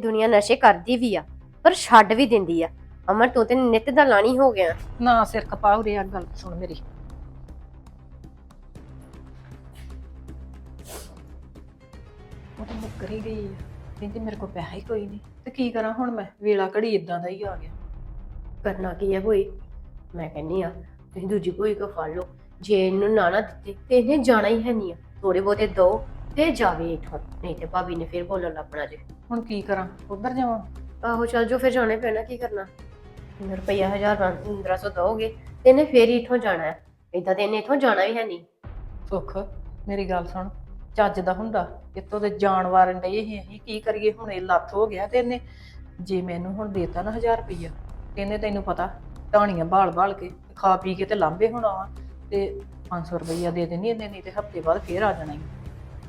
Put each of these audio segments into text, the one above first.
ਦੁਨੀਆ ਨਸ਼ੇ ਕਰਦੀ ਵੀ ਆ ਪਰ ਛੱਡ ਵੀ ਦਿੰਦੀ ਆ। ਅਮਨ ਤੂੰ ਤੇ ਨਿੱਤ ਦਾ ਲਾਣੀ ਹੋ ਗਿਆ। ਨਾ ਸਿਰ ਉਰੇ ਆ ਗੱਲ ਸੁਣ ਮੇਰੀ। ਉਹ ਤਾਂ ਮੁੱਕਰ ਹੀ ਗਈ ਆ। ਕਹਿੰਦੀ ਮੇਰੇ ਕੋਲ ਪੈਸਾ ਹੀ ਕੋਈ ਨਹੀਂ। ਤੇ ਕੀ ਕਰਾਂ ਹੁਣ ਮੈਂ? ਵੇਲਾ ਘੜੀ ਇਦਾਂ ਦਾ ਹੀ ਆ ਗਿਆ। ਕਰਨਾ ਕੀ ਹੈ ਕੋਈ? ਮੈਂ ਕਹਿੰਨੀ ਆ ਤੁਸੀਂ ਦੂਜੀ ਕੋਈ ਕੋ ਫੜ ਲਓ। ਜੇ ਇਹਨੂੰ ਨਾ ਨਾ ਦਿੱਤੇ ਤੇ ਇਹਨੇ ਜਾਣਾ ਹੀ ਹੈ ਨਹੀਂ ਆ। ਥੋੜੇ ਬਹੁਤੇ ਦੋ ਤੇ ਜਾਵੇ ਇਥੋਂ ਨਹੀਂ ਤੇ ਭਾਬੀ ਨੇ ਫਿਰ ਬੋਲਣ ਲੱਪਣਾ ਜੇ। ਹੁਣ ਕੀ ਕਰਾਂ? ਉਧਰ ਜਾਵਾਂ? ਆਹੋ ਚੱਲ ਜੋ ਫਿਰ ਜਾਣੇ ਪੈਣਾ ਕੀ ਕਰਨਾ? ਰੁਪਈਆ 1000 1500 ਦੋਗੇ ਤੇ ਇਹਨੇ ਫੇਰ ਹੀ ਇਥੋਂ ਜਾਣਾ ਹੈ। ਇਦਾਂ ਤੇ ਇਹਨੇ ਇਥੋਂ ਜਾਣਾ ਹੀ ਹੈ ਨਹੀਂ। ਸੁੱਖ ਮੇਰੀ ਗੱਲ ਸੁਣ। ਚੱਜ ਦਾ ਹੁੰਦਾ ਇੱਥੋਂ ਤੇ ਡਏ ਸੀ ਅਸੀਂ ਕੀ ਕਰੀਏ ਹੁਣ ਇਹ ਲੱਥ ਹੋ ਗਿਆ ਤੇ ਇਹਨੇ ਜੇ ਮੈਨੂੰ ਹੁਣ ਦੇਤਾ ਨਾ 1000 ਰੁਪਈਆ ਤੇ ਇਹਨੇ ਤੈਨੂੰ ਪਤਾ ਟਾਣੀਆਂ ਬਾਲ ਬਾਲ ਕੇ ਖਾ ਪੀ ਕੇ ਤੇ ਲਾਂਬੇ ਹੋਣਾ ਵਾ ਤੇ 500 ਰੁਪਈਆ ਦੇ ਦੇਣੀ ਇਹਨੇ ਨਹੀਂ ਤੇ ਹਫ਼ਤੇ ਬਾਅਦ ਫੇਰ ਆ ਜਾਣਾ ਈ।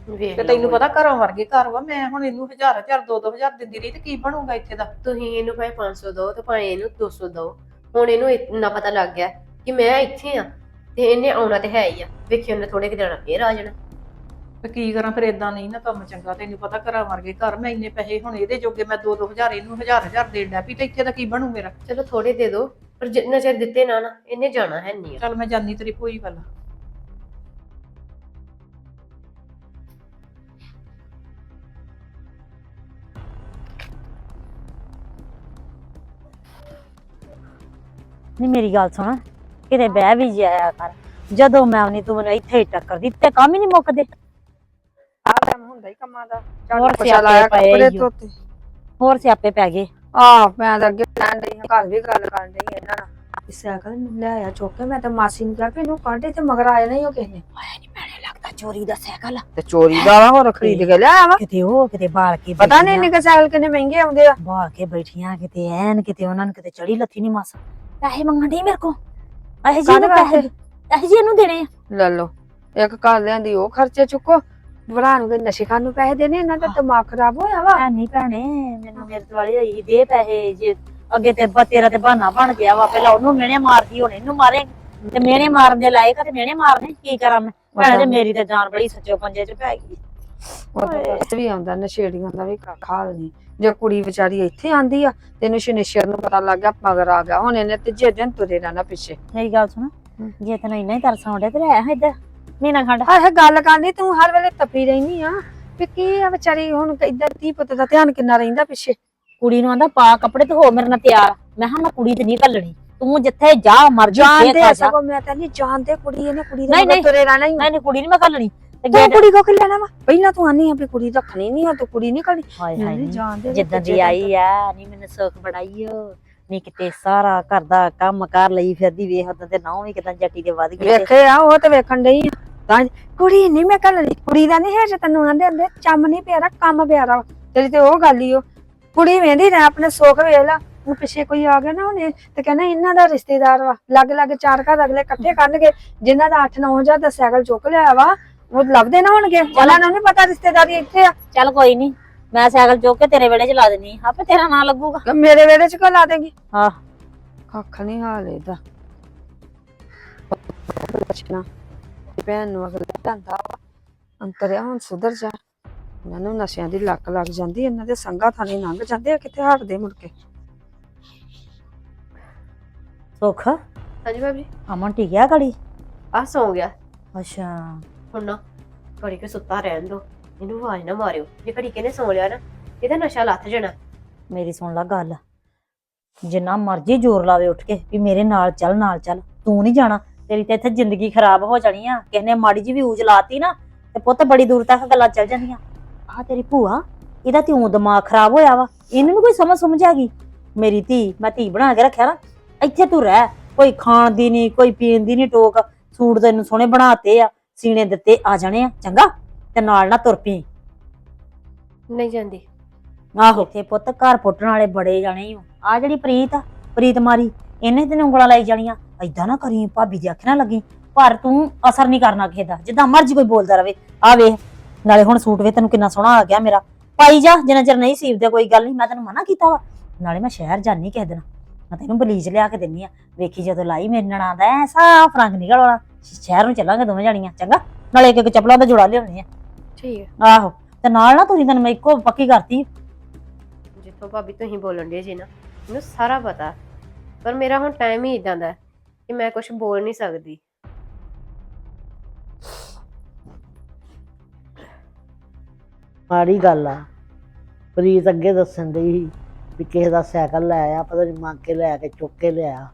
ਵੇਖ ਤੇ ਲਓ ਤੈਨੂੰ ਕੋਈ। ਪਤਾ ਘਰੋਂ ਵਰਗੇ ਘਰ ਵਾ ਮੈਂ ਹੁਣ ਇਹਨੂੰ ਹਜ਼ਾਰ ਹਜ਼ਾਰ ਦੋ ਦੋ ਹਜ਼ਾਰ ਦਿੰਦੀ ਰਹੀ ਤੇ ਕੀ ਬਣੂਗਾ ਇੱਥੇ ਦਾ? ਤੁਸੀਂ ਇਹਨੂੰ ਭਾਵੇਂ 500 ਦੋ ਤੇ ਭਾਵੇਂ ਇਹਨੂੰ 200 ਦੋ ਹੁਣ ਇਹਨੂੰ ਇੰਨਾ ਪਤਾ ਲੱਗ ਗਿਆ ਕਿ ਮੈਂ ਇੱਥੇ ਆ ਤੇ ਇਹਨੇ ਆਉਣਾ ਤੇ ਹੈ ਹੀ ਆ। ਵੇਖੀ ਉਹਨੇ ਥੋੜੇ ਕਿ ਦਿਨਾਂ ਫੇਰ ਆ ਜਾਣਾ। ਤੇ ਕੀ ਕਰਾਂ ਫਿਰ ਇਦਾਂ ਨਹੀਂ ਨਾ ਕੰਮ ਚੰਗਾ। ਤੈਨੂੰ ਪਤਾ ਘਰਾਂ ਵਰਗੇ ਘਰ ਮੈਂ ਇੰਨੇ ਪੈਸੇ ਹੁਣ ਇਹਦੇ ਜੋਗੇ ਮੈਂ ਦੋ ਦੋ ਹਜ਼ਾਰ ਇਹਨੂੰ ਹਜ਼ਾਰ ਹਜ਼ਾਰ ਦੇਣ ਡਿਆ ਵੀ ਤੇ ਇੱਥੇ ਦਾ ਕੀ ਬਣੂ ਮੇਰਾ? ਚਲੋ ਥੋੜੇ ਦੇ ਦਿਓ ਪਰ ਜਿੰਨਾ ਚਿਰ ਦਿੱਤੇ ਨਾ ਨਾ ਇਹਨੇ ਜਾਣਾ ਹੈ ਨਹੀਂ ਆ। ਚੱਲ ਮੈਂ ਜਾਨੀ ਤੇਰੀ ਭੂਈ ਵੱਲ। ਨਹੀਂ ਮੇਰੀ ਗੱਲ ਸੁਣ। ਕਿਤੇ ਬਹਿ ਵੀ ਜਾਇਆ ਕਰ। ਜਦੋਂ ਮੈਂ ਆਉਣੀ ਤੂੰ ਮੈਨੂੰ ਇੱਥੇ ਹੀ ਟੱਕਰਦੀ ਤੇ ਕੰਮ ਹੀ ਨਹੀਂ ਮੁੱਕਦੇ। ਆ ਕੰਮ ਹੁੰਦਾ ਹੀ ਕੰਮਾਂ ਦਾ। ਹੋਰ ਪਛਾ ਸਿਆਪੇ ਲਾਇਆ ਪਏ ਕੱਪੜੇ ਈ ਓ। ਧੋਤੇ। ਹੋਰ ਸਿਆਪੇ ਪੈ ਗਏ। ਆ ਮੈਂ ਤਾਂ ਅੱਗੇ ਕਹਿਣ ਡਈ ਹਾਂ ਘਰ ਵੀ ਗੱਲ ਕਰਨ ਡਈ ਇਹਨਾਂ ਨਾਲ। ਇਸ ਸਾਈਕਲ ਨੂੰ ਲੈ ਆਇਆ ਚੁੱਕ ਕੇ ਮੈਂ ਤਾਂ ਮਾਸੀ ਨੂੰ ਕਿਹਾ ਕਿ ਇਹਨੂੰ ਕੱਢ ਤੇ ਮਗਰ ਆਇਆ ਨਹੀਂ ਉਹ ਕਿਸੇ ਨੇ। ਆਇਆ ਨਹੀਂ ਮੈਨੇ ਲੱਗਦਾ ਚੋਰੀ ਦਾ ਸਾਈਕਲ। ਤੇ ਚੋਰੀ ਦਾ ਵਾ ਹੋਰ ਖਰੀਦ ਕੇ ਲਿਆਇਆ ਵਾ? ਕਿਤੇ ਉਹ ਕਿਤੇ ਬਾਲ ਕੇ ਪਤਾ ਨਹੀਂ ਨਿੱਕੇ ਸਾਈਕਲ ਕਿੰਨੇ ਮਹਿੰਗੇ ਆਉਂਦੇ ਆ। ਬਾਲ ਕੇ ਬੈਠੀਆਂ ਕਿਤੇ ਐਨ ਕਿਤੇ ਉਹਨਾਂ ਨੂੰ ਕਿਤੇ ਚੜੀ ਲੱਥੀ ਨਹੀਂ ਮਾਸਾ। ਪੈਸੇ ਮੰਗਣ ਡਈ ਮੇਰੇ ਕੋ ਇਹ ਜੀ ਨੂੰ ਕਾਹਦੇ ਪੈਸੇ ਇਹ ਜੀ ਇਹਨੂੰ ਦੇਣੇ ਆ। ਲੈ ਲਓ ਇੱਕ ਘਰ ਲਿਆਂਦੀ ਉਹ ਖਰਚੇ ਚੁੱਕੋ। ਭਰਾ ਨੂੰ ਕੋਈ ਨਸ਼ੇ ਖਾਣ ਨੂੰ ਪੈਸੇ ਦੇਣੇ ਇਹਨਾਂ ਦਾ ਦਿਮਾਗ ਖਰਾਬ ਹੋਇਆ ਵਾ। ਐ ਨਹੀਂ ਭੈਣੇ ਮੈਨੂੰ ਮੇਰੇ ਦੁਆਲੇ ਸੀ, ਦੇ ਪੈਸੇ ਜੇ ਅੱਗੇ ਤੇ ਬ- ਤੇਰਾ ਤੇ ਬਹਾਨਾ ਬਣ ਗਿਆ ਵਾ। ਪਹਿਲਾਂ ਉਹਨੂੰ ਮਿਹਣੇ ਮਾਰਦੀ ਹੁਣ ਇਹਨੂੰ ਮਾਰੇ। ਤੇ ਮਿਹਣੇ ਮਾਰਨ ਦੇ ਲਾਇਕ ਤੇ ਮਿਹਣੇ ਮਾਰਨੇ ਕੀ ਕਰਾਂ ਮੈਂ? ਭੈਣੇ ਤੇ ਮੇਰੀ ਤੇ ਜਾਨ ਬੜੀ ਸੱਚੋ ਪੰਜੇ ਚ ਪੈ ਗਈ। ਉਹ ਤਾਂ ਵੀ ਆਉਂਦਾ ਨਸ਼ੇੜੀਆਂ ਦਾ ਵੀ ਖਾਲ ਨਹੀਂ ਜੇ ਕੁੜੀ ਵਿਚਾਰੀ ਇੱਥੇ ਆਂਦੀ ਆ ਤੈਨੂੰ ਸ਼ਨੇਸ਼ਰ ਨੂੰ ਪਤਾ ਲੱਗ ਗਿਆ ਮਗਰ ਆ ਗਿਆ। ਹੁਣ ਇਹਨੇ ਤੀਜੇ ਦਿਨ ਤੁਰੇ ਰਹਿਣਾ ਪਿੱਛੇ। ਮੇਰੀ ਗੱਲ ਸੁਣ ਜੇ ਤੈਨੂੰ ਇੰਨਾ ਹੀ ਤਰਸ ਆਉਂਦਾ ਤੇ ਆ ਇੱਧਰ ਮਹੀਨਾ ਖੰਡ? ਆਹ ਗੱਲ ਕਰਨੀ ਤੂੰ ਹਰ ਵੇਲੇ ਤੱਪੀ ਰਹਿਨੀ ਆ। ਵੀ ਕੀ ਆ ਵਿਚਾਰੀ ਹੁਣ ਇਦਾਂ ਦੀ ਪੁੱਤ ਦਾ ਧਿਆਨ ਕਿੰਨਾ ਰਹਿੰਦਾ ਪਿੱਛੇ? ਕੁੜੀ ਨੂੰ ਆਂਦਾ ਪਾ ਕੱਪੜੇ ਤੇ ਹੋ ਮੇਰੇ ਨਾਲ ਤਿਆਰ। ਮੈਂ ਹਾਂ ਮੈਂ ਕੁੜੀ ਤੇ ਨਹੀਂ ਘੱਲਣੀ। ਤੂੰ ਜਿੱਥੇ ਜਾ ਮਰ ਜਾ ਜਾਣਦੇ ਸਗੋਂ ਮੈਂ ਤਾਂ ਨਹੀਂ ਜਾਣਦੇ ਕੁੜੀ ਇਹਨੇ ਕੁੜੀ ਦੇ। ਤੁਰੇ ਰਹਿਣਾ ਹੀ। ਨਹੀਂ ਨਹੀਂ ਕੁੜੀ ਨਹੀਂ ਮੈਂ ਘੱਲਣੀ। ਤੇ ਤੂੰ ਗੇਟ ਕੁੜੀ ਕੋ ਕਿ ਲੈਣਾ ਵਾ? ਪਹਿਲਾਂ ਤੂੰ ਆਨੀ ਆ ਵੀ ਕੁੜੀ ਰੱਖਣੀ ਨਹੀਂ ਆ ਤੂੰ ਕੁੜੀ ਨਹੀਂ ਕਰਨੀ ਹਾਏ ਹਾਏ। ਨੀ। ਜਾਣਦੇ ਜਿੱਦਾਂ ਦੀ ਆਈ ਆ ਨਹੀਂ ਮੈਨੂੰ ਸੁੱਖ ਬੜਾਈ ਓ। ਨਹੀਂ ਕਿਤੇ ਸਾਰਾ ਘਰ ਦਾ ਕੰਮ ਕਰ ਲਈ ਫਿਰਦੀ ਵੇਖ ਉਦੋਂ ਤੇ ਨਾ ਵੀ ਕਿਦਾਂ ਜੱਟੀ ਦੇ ਵੱਧ ਗਈ ਵੇਖੇ ਆ ਉਹ ਤੇ ਵੇਖਣ ਡਈ ਤਾਂ ਕੁੜੀ ਨਹੀਂ ਮੈਂ ਕੱਲਣੀ ਕੁੜੀ ਦਾ ਨਹੀਂ ਹੈ ਜੇ ਤੈਨੂੰ ਆਂਦੇ ਹੁੰਦੇ ਚੰਮ ਨਹੀਂ ਪਿਆਰਾ ਕੰਮ ਪਿਆਰਾ ਵਾ। ਤੇਰੀ ਤੇ ਉਹ ਗੱਲ ਹੀ ਉਹ ਕੁੜੀ ਵੇਂਦੀ ਰਹਿ ਆਪਣੇ ਸੁੱਖ ਵੇਖ ਲਾ। ਹੁਣ ਪਿੱਛੇ ਕੋਈ ਆ ਗਿਆ ਨਾ ਉਹਨੇ ਤੇ ਕਹਿੰਦਾ ਇਹਨਾਂ ਦਾ ਰਿਸ਼ਤੇਦਾਰ ਵਾ। ਲੱਗ ਲੱਗ ਚਾਰ ਘਰ ਅਗਲੇ ਇਕੱਠੇ ਕਰਨਗੇ ਜਿਨ੍ਹਾਂ ਦਾ 8-9 ਹਜ਼ਾਰ ਦਾ ਸਾਈਕਲ ਚੁੱਕ ਲਿਆ ਵਾ। ਉਹ ਲੱਭਦੇ ਨਾ ਹੋਣਗੇ। ਉਹਨਾਂ ਨੂੰ ਨਹੀਂ ਪਤਾ ਰਿਸ਼ਤੇਦਾਰੀ ਇੱਥੇ ਆ। ਚੱਲ ਕੋਈ ਨਹੀਂ ਮੈਂ ਸਾਈਕਲ ਚੁੱਕ ਕੇ ਤੇਰੇ ਵੇੜੇ ਚ ਲਾ ਦੇਣੀ ਆਪੇ ਤੇਰਾ ਨਾਂ ਲੱਗੂਗਾ। ਮੇਰੇ ਵਿਹੜੇ 'ਚ ਕੋ ਲਾ ਦੇਗੀ? ਆਹ। ਕੱਖ ਨਹੀਂ ਹਾਲ ਇਹਦਾ। ਭੈਣ ਨੂੰ ਅਗਲੇ ਧੰਦਾ ਵਾ। ਅੰਤਰਿਆ ਹੁਣ ਸੁਧਰ ਜਾ। ਇਹਨਾਂ ਨੂੰ ਨਸ਼ਿਆਂ ਦੀ ਲੱਕ ਲੱਗ ਜਾਂਦੀ ਇਹਨਾਂ ਦੇ ਸੰਗਾ ਥਾਣੇ ਲੰਘ ਜਾਂਦੇ ਆ ਕਿੱਥੇ ਹਟਦੇ ਮੁੜ ਕੇ? ਸੁੱਖ? ਹਾਂਜੀ ਭਾਬੀ। ਅਮਨ ਟਿਕਿਆ ਘੜੀ ਆ ਸੌ ਗਿਆ। ਅੱਛਾ। ਹੁਣ ਨਾ ਘੜੀ ਕੇ ਸੁੱਤਾ ਰਹਿਣ ਦੋ। ਇਹਨੂੰ ਆਵਾਜ਼ ਨਾ ਮਾਰਿਓ। ਜੇ ਘੜੀ ਕੇ ਨੇ ਸੌ ਲਿਆ ਨਾ, ਇਹਦਾ ਨਸ਼ਾ ਲੱਥ ਜਾਣਾ। ਮੇਰੀ ਸੁਣ ਲੈ ਗੱਲ। ਜਿੰਨਾ ਮਰਜ਼ੀ ਜ਼ੋਰ ਲਾਵੇ ਉੱਠ ਕੇ ਵੀ ਮੇਰੇ ਨਾਲ ਚੱਲ ਨਾਲ ਚੱਲ। ਤੂੰ ਨਹੀਂ ਜਾਣਾ। ਤੇਰੀ ਤੇ ਇੱਥੇ ਜ਼ਿੰਦਗੀ ਖਰਾਬ ਹੋ ਜਾਣੀ ਆ। ਕਿਸੇ ਨੇ ਮਾੜੀ ਜੀ ਵੀ ਊਜ ਲਾਤੀ ਨਾ, ਤੇ ਪੁੱਤ ਬੜੀ ਦੂਰ ਤੱਕ ਗੱਲਾਂ ਚੱਲ ਜਾਂਦੀਆਂ। ਆਹ ਤੇਰੀ ਭੂਆ, ਇਹਦਾ ਤੇ ਊਂ ਦਿਮਾਗ ਖਰਾਬ ਹੋਇਆ ਵਾ। ਇਹਨੂੰ ਨੀ ਕੋਈ ਸਮਝ ਸਮਝ ਆ ਗਈ? ਮੇਰੀ ਧੀ, ਮੈਂ ਧੀ ਬਣਾ ਕੇ ਰੱਖਿਆ ਨਾ। ਇੱਥੇ ਤੂੰ ਰਹਿ। ਕੋਈ ਖਾਣ ਦੀ ਨਹੀਂ ਕੋਈ ਪੀਣ ਦੀ ਨਹੀਂ ਟੋਕ। ਸੂਟ ਤੈਨੂੰ ਸੋਹਣੇ ਬਣਾਤੇ ਆ। ਸੀਨੇ ਦਿੱਤੇ ਆ ਜਾਣੇ ਆ ਚੰਗਾ? ਤੇ ਨਾਲ ਨਾ ਤੁਰ ਪਈ ਨਹੀਂ ਜਾਂਦੀ। ਆਹੋ ਇੱਥੇ ਪੁੱਤ ਘਰ ਪੁੱਟਣ ਵਾਲੇ ਬੜੇ ਜਾਣੇ ਈ ਆ ਜਿਹੜੀ ਪ੍ਰੀਤ ਆ ਪ੍ਰੀਤ ਮਾਰੀ ਇਹਨੇ ਤੈਨੂੰ ਉਂਗਲਾਂ ਲਾਈ ਜਾਣੀਆਂ। ਐਦਾਂ ਨਾ ਕਰੀ ਭਾਬੀ ਦੀ ਅੱਖ ਨਾ ਲੱਗੀ। ਪਰ ਤੂੰ ਅਸਰ ਨਹੀਂ ਕਰਨਾ ਕਿਸੇ ਦਾ। ਜਿੱਦਾਂ ਮਰਜ਼ੀ ਕੋਈ ਬੋਲਦਾ ਰਵੇ। ਆ ਵੇਖ ਨਾਲੇ ਹੁਣ ਸੂਟ ਵੇ ਤੈਨੂੰ ਕਿੰਨਾ ਸੋਹਣਾ ਆ ਗਿਆ ਮੇਰਾ। ਪਾਈ ਜਾ ਜਿੰਨਾ ਚਿਰ ਨਹੀਂ ਸੀਵਦੇ ਕੋਈ ਗੱਲ ਨਹੀਂ ਮੈਂ ਤੈਨੂੰ ਮਨਾ ਕੀਤਾ ਵਾ। ਨਾਲੇ ਮੈਂ ਸ਼ਹਿਰ ਜਾਨੀ ਕਿਸੇ ਦਿਨ। ਮੈਂ ਤੈਨੂੰ ਬਲੀਚ ਲਿਆ ਕੇ ਦਿੰਨੀ ਆ। ਵੇਖੀ ਜਦੋਂ ਲਾਈ ਮੇਰੇ ਨਾਲ ਆਂਦਾ ਐ ਸਾਫ਼ ਰੰਗ ਨਿਕਲ ਆਉਣਾ। ਸ਼ਹਿਰ ਨੂੰ ਚੱਲਾਂਗੇ ਦੋਵੇਂ ਜਾਣੀਆਂ ਚੰਗਾ? ਨਾਲੇ ਇੱਕ ਇੱਕ ਚੱਪਲਾਂ ਦਾ ਜੋੜਾ ਲਿਆਉਣੀ ਆ। ਠੀਕ ਹੈ ਆਹੋ ਤੇ ਨਾਲ ਨਾ ਤੁਸੀਂ ਤੈਨੂੰ ਮੈਂ ਇੱਕੋ ਪੱਕੀ ਕਰਤੀ। ਜਿੱਥੋਂ ਭਾਬੀ ਤੁਸੀਂ ਬੋਲਣ ਦੇ ਜੀ ਨਾ ਮੈਨੂੰ ਸਾਰਾ ਪਤਾ। ਪਰ ਮੇਰਾ ਹੁਣ ਟਾਈਮ ਹੀ ਇਦਾਂ ਦਾ ਹੈ ਕਿ ਮੈਂ ਕੁਝ ਬੋਲ ਨਹੀਂ ਸਕਦੀ। ਮਾੜੀ ਗੱਲ ਆ। ਪ੍ਰੀਤ ਅੱਗੇ ਦੱਸਣ ਡਈ ਸੀ ਵੀ ਕਿਸੇ ਦਾ ਸਾਈਕਲ ਲੈ ਆਇਆ ਪਤਾ ਨਹੀਂ ਮੰਗ ਕੇ ਲੈ ਕੇ ਚੁੱਕ ਕੇ ਲਿਆ।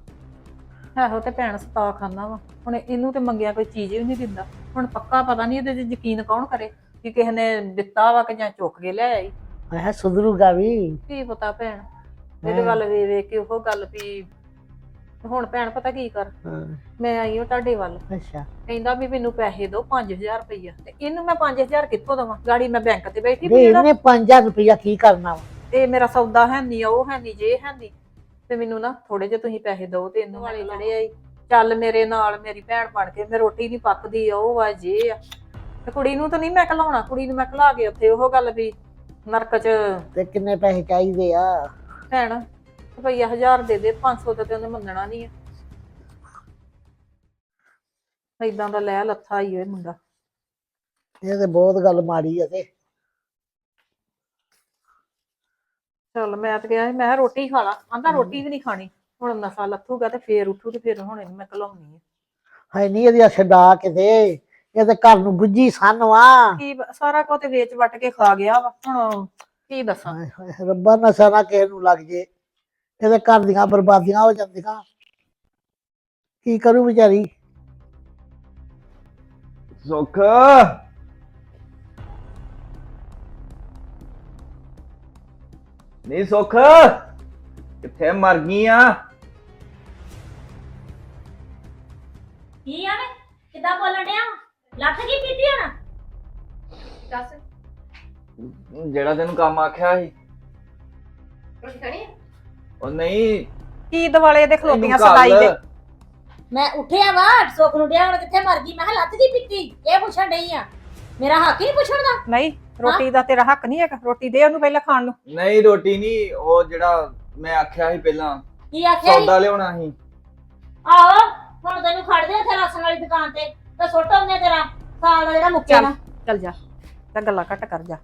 ਆਹੋ ਤੇ ਭੈਣ ਸਤਾ ਖਾਂਦਾ ਵਾ। ਹੁਣ ਇਹਨੂੰ ਤੇ ਮੰਗਿਆ ਕੋਈ ਚੀਜ਼ ਵੀ ਨਹੀਂ ਦਿੰਦਾ। ਹੁਣ ਪੱਕਾ ਪਤਾ ਨਹੀਂ ਇਹਦੇ 'ਚ ਯਕੀਨ ਕੌਣ ਕਰੇ ਕਿ ਕਿਸੇ ਨੇ ਦਿੱਤਾ ਵਾ ਕਿ ਜਾਂ ਚੁੱਕ ਕੇ ਲੈ ਆਈ। ਮੈਂ ਕਿਹਾ ਸੁਧਰੂਗਾ ਵੀ। ਕੀ ਪਤਾ ਭੈਣ ਇਹਦੇ ਵੱਲ ਵੇ ਵੇਖ ਕੇ ਉਹ ਗੱਲ ਵੀ ਹੁਣ ਭੈਣ ਪਤਾ ਕੀ ਕਰ? ਹਾਂ, ਮੈਂ ਆਈ ਹਾਂ ਤੁਹਾਡੇ ਵੱਲ। ਅੱਛਾ। ਕਹਿੰਦਾ ਵੀ ਮੈਨੂੰ ਪੈਸੇ ਦਿਓ 5000 ਰੁਪਈਆ। ਤੇ ਇਹਨੂੰ ਮੈਂ 5000 ਕਿੱਥੋਂ ਦਵਾਂ? ਗਾੜੀ ਮੈਂ ਬੈਂਕ ਤੇ ਬੈਠੀ ਵੀ ਇਹਨੇ 5000 ਰੁਪਇਆ ਕੀ ਕਰਨਾ ਵਾ? ਇਹ ਮੇਰਾ ਸੌਦਾ ਹੈ ਨਹੀਂ ਉਹ ਹੈ ਨਹੀਂ ਜੇ ਹੈ ਨਹੀਂ ਤੇ ਮੈਨੂੰ ਨਾ ਥੋੜੇ ਜਿਹੇ ਤੁਸੀਂ ਪੈਸੇ ਦਿਓ ਤੇ ਇਹਨੂੰ ਵਾਲੇ ਜਿਹੜੇ ਆਈ ਚੱਲ ਮੇਰੇ ਨਾਲ ਮੇਰੀ ਭੈਣ ਬਣ ਕੇ ਮੈਂ ਰੋਟੀ ਨਹੀਂ ਪੱਕਦੀ ਉਹ ਆ ਜੇ ਆ। ਤੇ ਕੁੜੀ ਨੂੰ ਤਾਂ ਨਹੀਂ ਮੈਂ ਘਲਾਉਣਾ ਕੁੜੀ ਨੂੰ ਮੈਂ ਘਲਾ ਕੇ ਉੱਥੇ ਉਹ ਗੱਲ ਵੀ ਨਰਕ ਚ ਤੇ ਕਿੰਨੇ ਪੈਸੇ ਚਾਹੀਦੇ ਆ? ਭੈਣ ਰੁਪਈਆ 1000 ਦੇ ਦੇ 500 ਤੇ ਉਹਨੇ ਮੰਨਣਾ ਨਹੀਂ ਹੈ ਏਦਾਂ ਦਾ ਲੈ ਲੱਥਾ ਹੀ ਇਹ ਮੁੰਡਾ। ਇਹ ਤੇ ਬਹੁਤ ਗੱਲ ਮਾੜੀ ਆ ਤੇ। ਚੱਲ ਮੈਂ ਤਾਂ ਕਿਹਾ ਸੀ, ਮੈਂ ਕਿਹਾ ਰੋਟੀ ਖਾ ਲਾ। ਆਂਦਾ ਰੋਟੀ ਵੀ ਨਹੀਂ ਖਾਣੀ। ਹੁਣ ਨਸ਼ਾ ਲੱਥੂਗਾ ਤੇ ਫੇਰ ਉੱਠੂ ਤੇ ਫੇਰ ਹੁਣ ਇਹਨੂੰ ਮੈਂ ਘਲਾਉਣੀ ਹੈ ਹੈ ਨਹੀਂ ਇਹਦੀ ਛਡਾ ਕੇ ਦੇ ਇਹ ਤੇ ਘਰ ਨੂੰ ਗੁੱਜੀ ਸੰਨ ਵਾ। ਕੀ ਬ- ਸਾਰਾ ਕੁਝ ਤੇ ਵੇਚ ਵੱਟ ਕੇ ਖਾ ਗਿਆ ਵਾ। ਹੁਣ ਕੀ ਦੱਸਾਂ? ਹਾਏ ਹਾਏ, ਰੱਬਾ ਨਸ਼ਾ ਨਾ ਕਿਸੇ ਨੂੰ ਲੱਗ ਜੇ। ਇਹਦੇ ਘਰ ਦੀਆਂ ਬਰਬਾਦੀਆਂ ਹੋ ਜਾਂਦੀਆਂ। ਕੀ ਕਰੂ ਵਿਚਾਰੀ? ਸੁੱਖ। ਨਹੀਂ ਸੁੱਖ? ਕਿੱਥੇ ਮਰ ਗਈ ਆ? ਕੀ ਆ ਵੇ? ਕਿੱਦਾਂ ਬੋਲਣ ਡਿਆ? ਲੱਥ ਕੀ ਪੀਤੀ ਹੁਣ? ਦੱਸ। ਜਿਹੜਾ ਤੈਨੂੰ ਕੰਮ ਆਖਿਆ ਸੀ? ਉਹ ਨਹੀਂ। ਕੀ ਦਿਵਾਲੇ ਦੇ ਖਲੋਤੀਆਂ ਇਹਨੂੰ ਸਦਾਈ ਦੇ? ਘੱਲ। ਮੈਂ ਉੱਠਿਆ ਵਾ ਸੁੱਖ ਨੂੰ ਡਿਆ ਹੁਣ ਕਿੱਥੇ ਮਰ ਗਈ? ਮੈਂ ਕਿਹਾ ਲੱਥ ਕੀ ਪੀਤੀ ਇਹ ਪੁੱਛਣ ਡਈ ਆ। ਮੇਰਾ ਹੱਕ ਹੀ ਨਹੀਂ ਪੁੱਛਣ ਦਾ? ਨਹੀਂ ਰੋਟੀ ਦਾ ਤੇਰਾ ਹੱਕ ਨਹੀਂ ਹੈਗਾ। ਰੋਟੀ ਦੇ ਉਹਨੂੰ ਪਹਿਲਾਂ ਖਾਣ ਨੂੰ। ਨਹੀਂ ਰੋਟੀ ਨਹੀਂ ਉਹ ਜਿਹੜਾ ਮੈਂ ਆਖਿਆ ਸੀ ਪਹਿਲਾਂ। ਕੀ ਆਖਿਆ ਸੀ? ਸੌਦਾ ਲਿਆਉਣਾ ਸੀ। ਆਹੋ ਹੁਣ ਤੈਨੂੰ ਖੜਦੇ ਉੱਥੇ ਰਾਸ਼ਨ ਵਾਲੀ ਦੁਕਾਨ ਤੇ ਤੇ ਸੁੱਟ ਆਉਂਦੇ ਤੇਰਾ ਸਾਲ ਦਾ ਜਿਹੜਾ ਮੁੱਕਿਆ ਚੱਲ ਨਾ। ਚੱਲ ਜਾ ਤਾਂ ਗੱਲਾਂ ਘੱਟ ਕਰ ਜਾ।